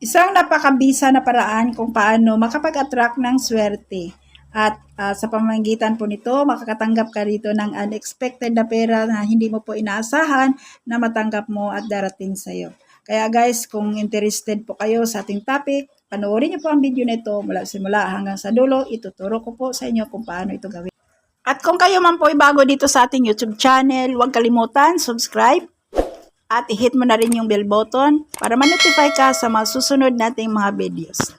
Isang napakabisa na paraan kung paano makapag-attract ng swerte. At ah, sa pamamagitan po nito, makakatanggap ka rito ng unexpected na pera na hindi mo po inaasahan na matanggap mo at darating sa iyo. Kaya guys, kung interested po kayo sa ating topic, panoorin niyo po ang video na ito mula simula hanggang sa dulo. Ituturo ko po sa inyo kung paano ito gawin. At kung kayo man po ay bago dito sa ating YouTube channel, huwag kalimutan, subscribe, at i-hit mo na rin yung bell button para ma-notify ka sa mga susunod nating mga videos.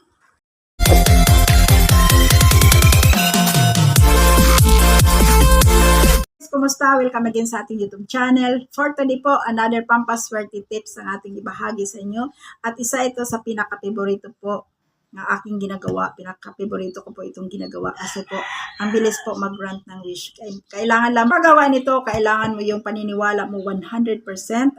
Kumusta? Welcome again sa ating YouTube channel. For today po, another pampaswerte tips ang ating ibahagi sa inyo. At isa ito sa pinaka-favorito po ng aking ginagawa. Pinaka-favorito ko po itong ginagawa kasi po, ang bilis po mag-grant ng wish. Kailangan lang magawa nito, kailangan mo yung paniniwala mo 100%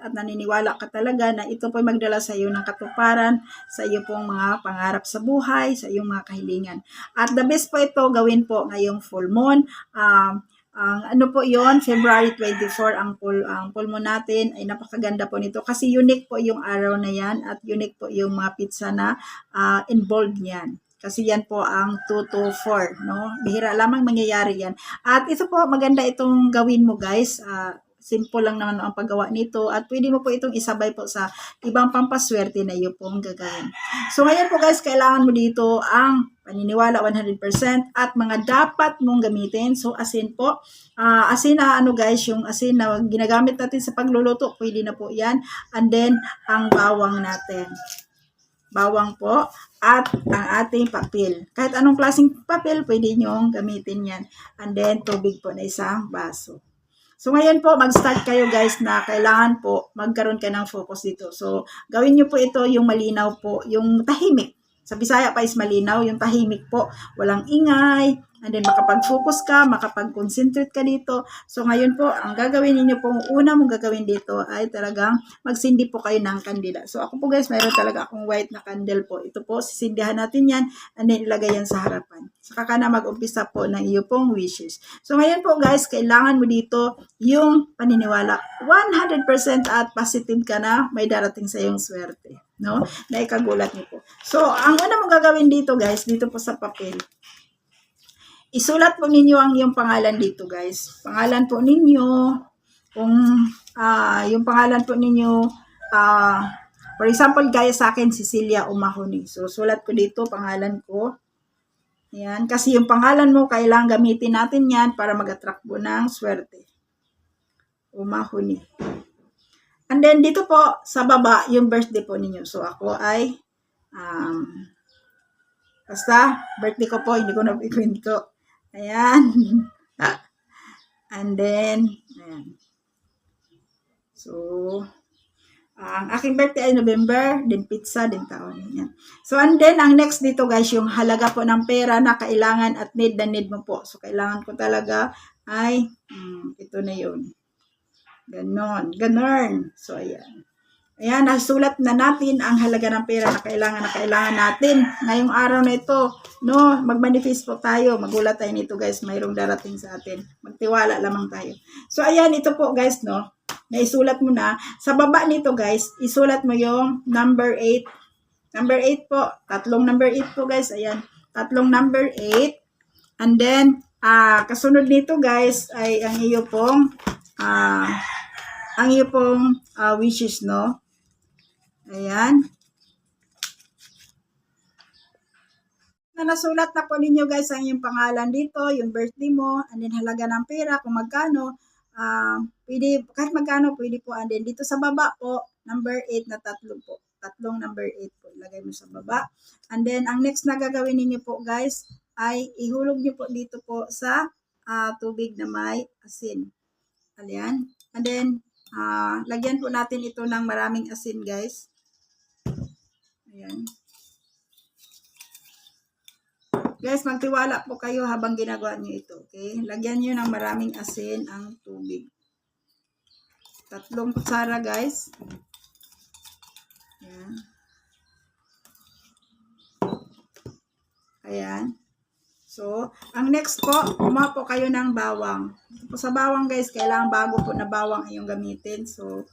at naniniwala ka talaga na ito po magdala sa iyo ng katuparan sa iyo pong mga pangarap sa buhay, sa iyong mga kahilingan. At the best po ito gawin po ngayong full moon. Um, ang ano po yon February 24 ang full ang full moon natin ay napakaganda po nito kasi unique po yung araw na yan at unique po yung mga pizza na ah, involved niyan. Kasi yan po ang 2 to 4, no? Bihira lamang mangyayari yan. At ito po, maganda itong gawin mo guys. Ah, simple lang naman ang paggawa nito at pwede mo po itong isabay po sa ibang pampaswerte na iyo pong gagawin. So ngayon po guys, kailangan mo dito ang paniniwala 100% at mga dapat mong gamitin. So asin po, ah asin na ano guys, yung asin na ginagamit natin sa pagluluto, pwede na po yan. And then, ang bawang natin. Bawang po at ang ating papel. Kahit anong klaseng papel, pwede nyong gamitin yan. And then, tubig po na isang baso. So ngayon po, mag-start kayo guys na kailangan po magkaroon ka ng focus dito. So gawin nyo po ito yung malinaw po, yung tahimik. Sa Bisaya pa is malinaw, yung tahimik po. Walang ingay, and then makapag-focus ka, makapag-concentrate ka dito. So ngayon po, ang gagawin ninyo po, ang una mong gagawin dito ay talagang magsindi po kayo ng kandila. So ako po guys, mayroon talaga akong white na candle po. Ito po, sisindihan natin yan, and then ilagay yan sa harapan. Saka ka na mag-umpisa po ng iyo pong wishes. So ngayon po guys, kailangan mo dito yung paniniwala. 100% at positive ka na may darating sa iyong swerte. No? Na ikagulat niyo po. So, ang una mong gagawin dito guys, dito po sa papel, isulat po ninyo ang iyong pangalan dito guys. Pangalan po ninyo, kung ah yung pangalan po ninyo, ah for example, gaya sa akin, Cecilia Umahoni. So, sulat ko dito, pangalan ko. Yan. Kasi yung pangalan mo, kailangan gamitin natin yan para mag-attract po ng swerte. Umahoni. And then, dito po, sa baba, yung birthday po ninyo. So, ako ay, um, basta, birthday ko po, hindi ko na ikwento. Ayan. And then, ayan. So, ang aking birthday ay November, din pizza, din taon. Yan. So, and then, ang next dito guys, yung halaga po ng pera na kailangan at need na need mo po. So, kailangan ko talaga ay, hmm, ito na yun. Ganon. Ganon. So, ayan. Ayan, nasulat na natin ang halaga ng pera na kailangan na kailangan natin. Ngayong araw na ito, no, mag-manifest po tayo. Magulat tayo nito guys, mayroong darating sa atin. Magtiwala lamang tayo. So, ayan, ito po guys, no, naisulat mo na. Sa baba nito guys, isulat mo yung number 8. Number 8 po. Tatlong number 8 po guys. Ayan. Tatlong number 8. And then, ah kasunod nito guys ay ang iyo pong ah ang iyo pong ah, wishes, no? Ayan. Na nasulat na po ninyo guys ang iyong pangalan dito, yung birthday mo, and then halaga ng pera, kung magkano. Ah, pwede, kahit magkano, pwede po. And then dito sa baba po, number 8 na tatlo po. Tatlong number 8 po. Ilagay mo sa baba. And then, ang next na gagawin ninyo po guys, ay ihulog nyo po dito po sa ah, tubig na may asin. Ayan. And then, ah, lagyan po natin ito ng maraming asin guys. Ayan. Guys, magtiwala po kayo habang ginagawa nyo ito. Okay? Lagyan nyo ng maraming asin ang tubig. Tatlong kutsara guys. Ayan. Ayan. So, ang next po, kumuha po kayo ng bawang. Po sa bawang guys, kailangan bago po na bawang ang iyong gamitin. So,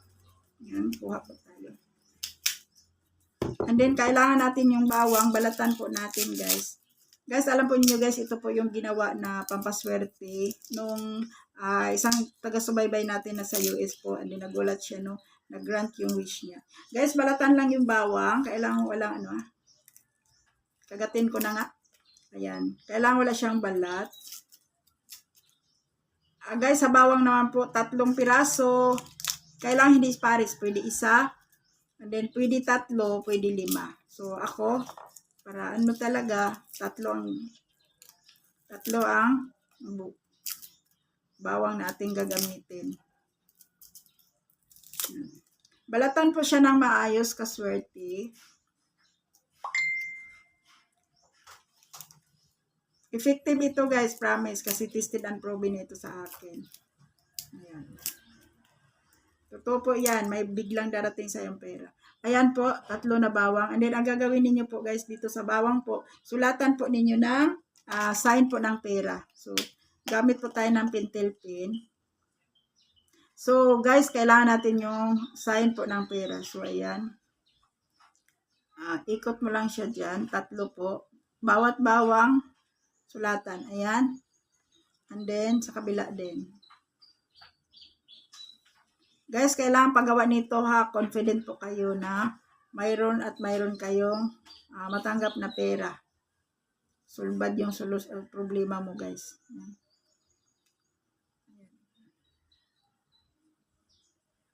ayan, kuha po tayo. And then, kailangan natin yung bawang, balatan po natin, guys. Guys, alam po niyo guys, ito po yung ginawa na pampaswerte nung ah, isang taga-subaybay natin na sa US po. And then, nagulat siya, no? Nag-grant yung wish niya. Guys, balatan lang yung bawang. Kailangan walang ano, ah. Kagatin ko na nga. Ayan. Kailangan wala siyang balat. Ah, guys, sa bawang naman po, tatlong piraso. Kailangan hindi pares. Pwede isa. And then, pwede tatlo, pwede lima. So, ako, para ano talaga, tatlo ang, tatlo ang bawang na ating gagamitin. Hmm. Balatan po siya ng maayos, kaswerte. Effective ito guys, promise. Kasi tested and proven ito sa akin. Ayan. Totoo po yan. May biglang darating sa iyong pera. Ayan po, tatlo na bawang. And then, ang gagawin ninyo po guys dito sa bawang po, sulatan po ninyo ng ah, sign po ng pera. So, gamit po tayo ng pentel pen. So, guys, kailangan natin yung sign po ng pera. So, ayan. Ah, ikot mo lang siya dyan. Tatlo po. Bawat bawang, sulatan. Ayan. And then, sa kabila din. Guys, kailangan paggawa nito ha. Confident po kayo na mayroon at mayroon kayong ah, matanggap na pera. Sulbad yung sulus uh, problema mo guys.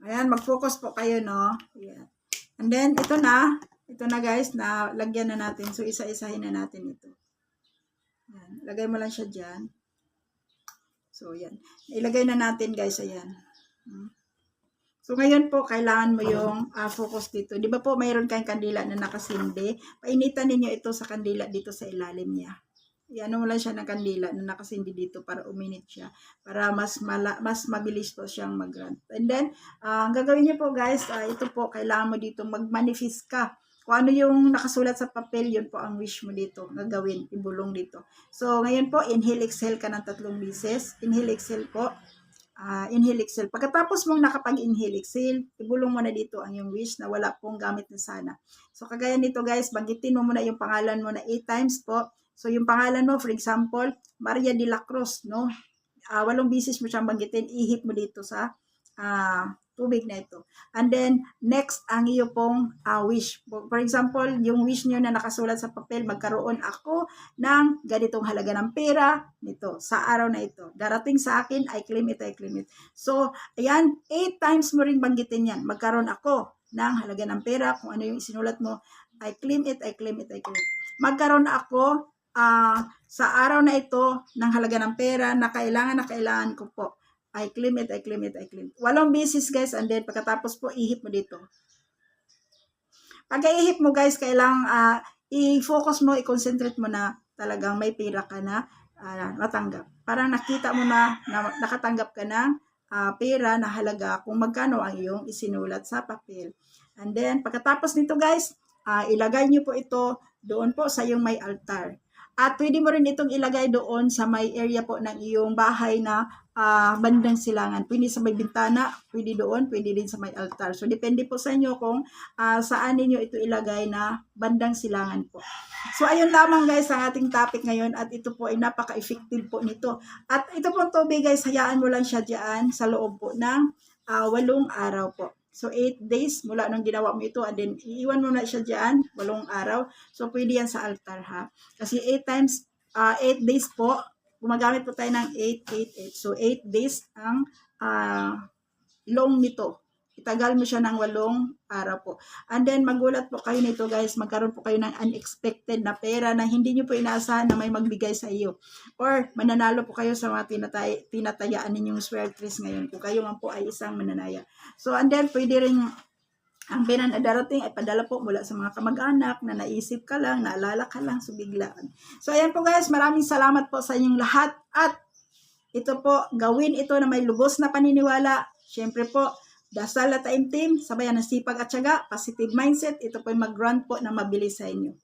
Ayan, mag-focus po kayo, no? Ayan. And then, ito na. Ito na guys, na lagyan na natin. So, isa-isahin na natin ito. Lagay mo lang siya dyan. So, yan. Ilagay na natin guys, ayan. Hmm. So, ngayon po, kailangan mo yung ah, focus dito. Di ba po, mayroon kayong kandila na nakasindi? Painitan ninyo ito sa kandila dito sa ilalim niya. Iano mo lang siya ng kandila na nakasindi dito para uminit siya. Para mas mala, mas mabilis po siyang mag-run. And then, ah, ang gagawin niyo po guys, ah, ito po, kailangan mo dito mag-manifest ka. Kung ano yung nakasulat sa papel, yun po ang wish mo dito. Gagawin, ibulong dito. So, ngayon po, inhale, exhale ka ng tatlong beses. Inhale, exhale po. Ah, inhale, exhale. Pagkatapos mong nakapag-inhale, exhale, ibulong mo na dito ang yung wish na wala pong gamit na sana. So, kagaya nito guys, banggitin mo muna yung pangalan mo na 8 times po. So, yung pangalan mo, for example, Maria de la Cruz, no? Ah, walong bisis mo siyang banggitin, ihip mo dito sa ah, tubig na ito. And then, next, ang iyo pong ah, wish. For example, yung wish nyo na nakasulat sa papel, magkaroon ako ng ganitong halaga ng pera nito, sa araw na ito. Darating sa akin, I claim it, I claim it. So, ayan, 8 times mo rin banggitin yan. Magkaroon ako ng halaga ng pera, kung ano yung isinulat mo, I claim it, I claim it, I claim it. Magkaroon ako ah, sa araw na ito ng halaga ng pera na kailangan na kailangan ko po. I claim it, I claim it, I claim it. Walong beses guys, and then pagkatapos po, ihip mo dito. Pag ihip mo guys, kailangan ah, i-focus mo, i-concentrate mo na talagang may pera ka na ah, matanggap. Parang nakita mo na, na nakatanggap ka ng ah, pera na halaga kung magkano ang iyong isinulat sa papel. And then, pagkatapos nito guys, ah, ilagay niyo po ito doon po sa iyong may altar. At pwede mo rin itong ilagay doon sa may area po ng iyong bahay na ah, bandang silangan. Pwede sa may bintana, pwede doon, pwede din sa may altar. So, depende po sa inyo kung ah, saan ninyo ito ilagay na bandang silangan po. So, ayun lamang guys ang ating topic ngayon at ito po ay napaka-effective po nito. At ito po tubig guys, hayaan mo lang siya dyan sa loob po ng ah, walong araw po. So, 8 days mula nung ginawa mo ito and then iiwan mo na siya dyan, walong araw. So, pwede yan sa altar ha. Kasi 8 times, 8 days po, gumagamit po tayo ng 8, 8, 8. So, 8 days ang ah, long nito. Itagal mo siya ng walong araw po. And then, magulat po kayo nito guys, magkaroon po kayo ng unexpected na pera na hindi nyo po inaasahan na may magbigay sa iyo. Or, mananalo po kayo sa mga tinatay, tinatayaan ninyong swertres ngayon kung kayo man po ay isang mananaya. So, and then, pwede rin ang binan na darating ay padala po mula sa mga kamag-anak na naisip ka lang, naalala ka lang, so biglaan. So, ayan po guys, maraming salamat po sa inyong lahat at ito po, gawin ito na may lubos na paniniwala. Siyempre po, dasal at team, sabayan ng sipag at syaga, positive mindset, ito po ay mag-run po na mabilis sa inyo.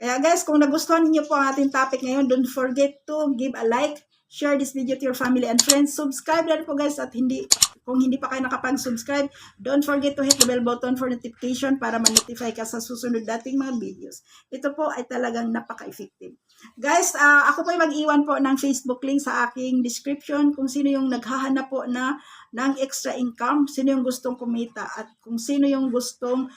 Kaya guys, kung nagustuhan niyo po ang ating topic ngayon, don't forget to give a like, share this video to your family and friends, subscribe na po guys at hindi Kung hindi pa kayo nakapag-subscribe, don't forget to hit the bell button for notification para ma-notify ka sa susunod dating mga videos. Ito po ay talagang napaka-effective. Guys, ah, ako po ay mag-iwan po ng Facebook link sa aking description kung sino yung naghahanap po na ng extra income, sino yung gustong kumita at kung sino yung gustong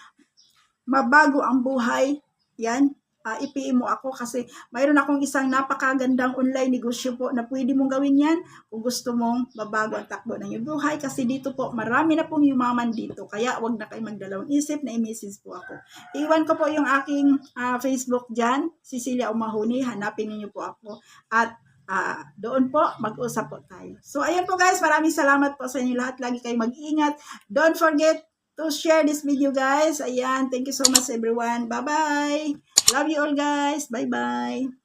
mabago ang buhay, yan, uh, mo ako kasi mayroon akong isang napakagandang online negosyo po na pwede mong gawin yan kung gusto mong mabago ang takbo ng iyong buhay kasi dito po marami na pong yumaman dito kaya wag na kayo magdalawang isip na i-message po ako. Iwan ko po yung aking ah, Facebook dyan, Cecilia Umahuni, hanapin niyo po ako at ah, doon po mag-usap po tayo. So ayan po guys, maraming salamat po sa inyo lahat. Lagi kayong mag-ingat. Don't forget to share this video guys. Ayan, thank you so much everyone. Bye-bye. Love you all guys. Bye-bye.